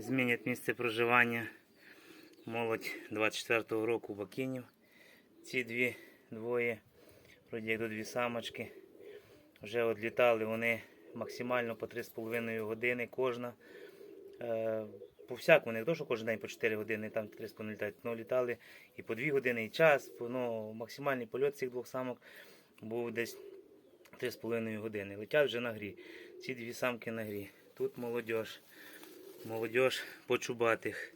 змінять місце проживання. Молодь 24-го року бакінів. Ці дві двоє, вроді як до дві самочки. Вже відлітали вони максимально по 3,5 години кожна. Е, по всякому, не то, що кожен день по 4 години, там 3,5 літають, але літали і по 2 години, і час. Ну, максимальний польот цих двох самок був десь 3,5 години. Летять вже на грі. Ці дві самки на грі. Тут молодь. Молодь по чубатих.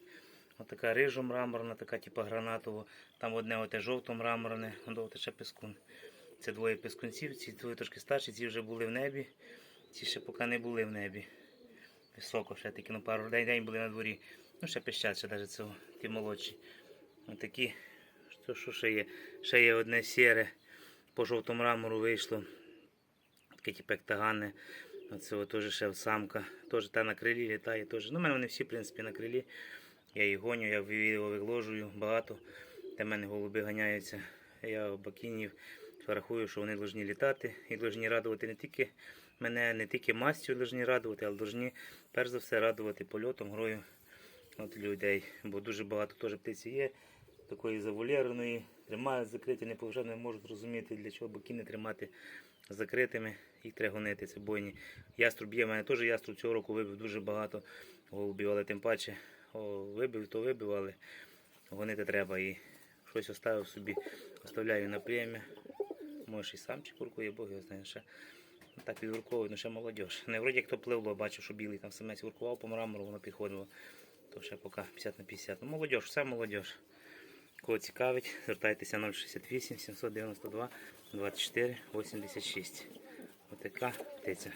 Отака рижо мраморна, така типа гранатово. Там одне оте жовто мраморне, воно тече пескун. Це двоє пескунців, ці двоє трошки старші, ці вже були в небі, ці ще поки не були в небі. Високо, ще таки ну, пару день, день були на дворі. Ну, ще пищать, ще навіть цього, ті молодші. Отакі, що, що ще є? Ще є одне сіре, по жовтому мрамору вийшло. Таке типу як. Оце теж ще самка. Теж та на крилі літає. Теж. Ну, у мене вони всі, в принципі, на крилі. Я їх гоню, я відео виложую багато. Де в мене голуби ганяються. Я бакінів рахую, що вони повинні літати і повинні радувати не тільки мене, не тільки мастю повинні радувати, але повинні перш за все радувати польотом, грою от людей. Бо дуже багато теж птиці є, такої завулєрної, тримають закриті, не поважно не можуть розуміти, для чого бакіни тримати закритими. Їх треба гонити, це бойні. Яструб є, в мене теж яструб цього року вибив дуже багато голубів, але тим паче о, вибив, то вибив, але гонити треба і щось оставив собі, оставляю на плем'я. Може і сам чи куркує, Бог його знає ще. Так підгурковують, ну ще молодь. Не вроді як то пливло, бачу, що білий там самець гуркував по мрамору, воно підходило. То ще поки 50 на 50. Ну молодь, все молодь. Кого цікавить, звертайтеся 068 792 24 86. Отака птиця.